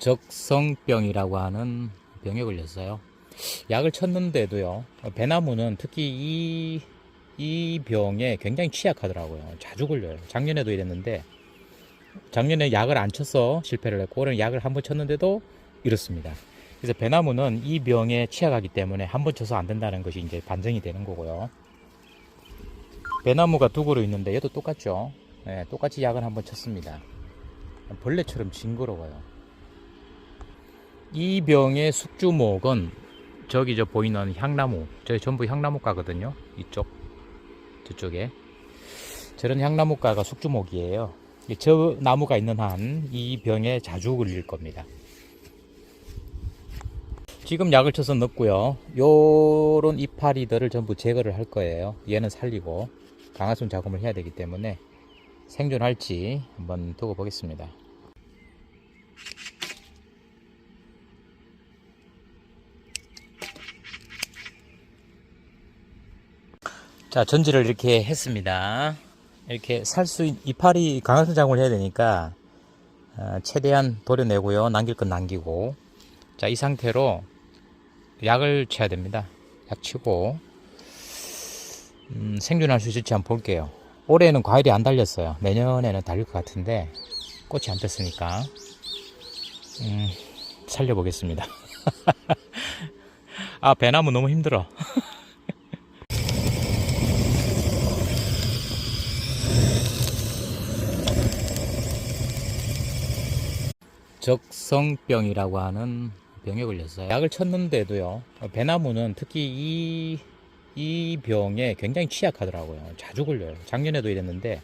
적성병이라고 하는 병에 걸렸어요. 약을 쳤는데도요. 배나무는 특히 이, 이 병에 굉장히 취약하더라고요. 자주 걸려요. 작년에도 이랬는데 작년에 약을 안 쳐서 실패를 했고 올해는 약을 한 번 쳤는데도 이렇습니다. 그래서 배나무는 이 병에 취약하기 때문에 한 번 쳐서 안 된다는 것이 이제 반증이 되는 거고요. 배나무가 두 그루 있는데 얘도 똑같죠. 네, 똑같이 약을 한 번 쳤습니다. 벌레처럼 징그러워요. 이 병의 숙주목은 저기 저 보이는 향나무, 저기 전부 향나무가거든요. 이쪽, 저쪽에. 저런 향나무가가 숙주목이에요. 저 나무가 있는 한 이 병에 자주 걸릴 겁니다. 지금 약을 쳐서 넣고요. 요런 이파리들을 전부 제거를 할 거예요. 얘는 살리고 강화순 작업을 해야 되기 때문에 생존할지 한번 두고 보겠습니다. 자, 전지를 이렇게 했습니다. 이렇게 살 수, 있, 이파리 강화순 작업을 해야 되니까, 어, 최대한 도려내고요. 남길 건 남기고. 자, 이 상태로 약을 쳐야 됩니다. 약 치고, 음, 생존할 수 있을지 한번 볼게요. 올해는 과일이 안 달렸어요. 내년에는 달릴 것 같은데, 꽃이 안 폈으니까, 음, 살려보겠습니다. 아, 배나무 너무 힘들어. 적성병이라고 하는 병에 걸렸어요. 약을 쳤는데도요. 배나무는 특히 이, 이 병에 굉장히 취약하더라고요. 자주 걸려요. 작년에도 이랬는데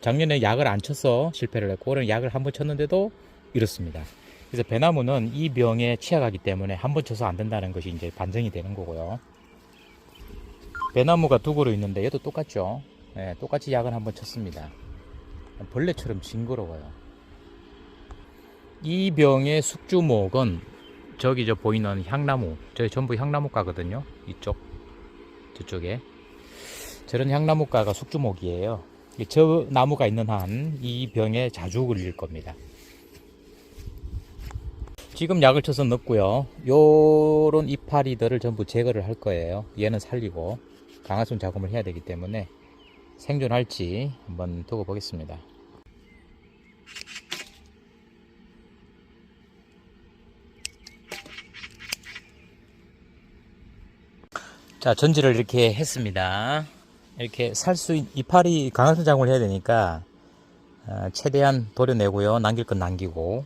작년에 약을 안 쳐서 실패를 했고 올해는 약을 한 번 쳤는데도 이렇습니다. 그래서 배나무는 이 병에 취약하기 때문에 한 번 쳐서 안 된다는 것이 이제 반증이 되는 거고요. 배나무가 두 그루 있는데 얘도 똑같죠. 네, 똑같이 약을 한 번 쳤습니다. 벌레처럼 징그러워요. 이 병의 숙주목은 저기 저 보이는 향나무, 저기 전부 향나무가거든요. 이쪽, 저쪽에. 저런 향나무가가 숙주목이에요. 저 나무가 있는 한 이 병에 자주 걸릴 겁니다. 지금 약을 쳐서 넣고요. 요런 이파리들을 전부 제거를 할 거예요. 얘는 살리고 강화순 작업을 해야 되기 때문에 생존할지 한번 두고 보겠습니다. 자, 전지를 이렇게 했습니다. 이렇게 살 수, 있, 이파리 강화순 작업을 해야 되니까, 어, 최대한 도려내고요. 남길 건 남기고.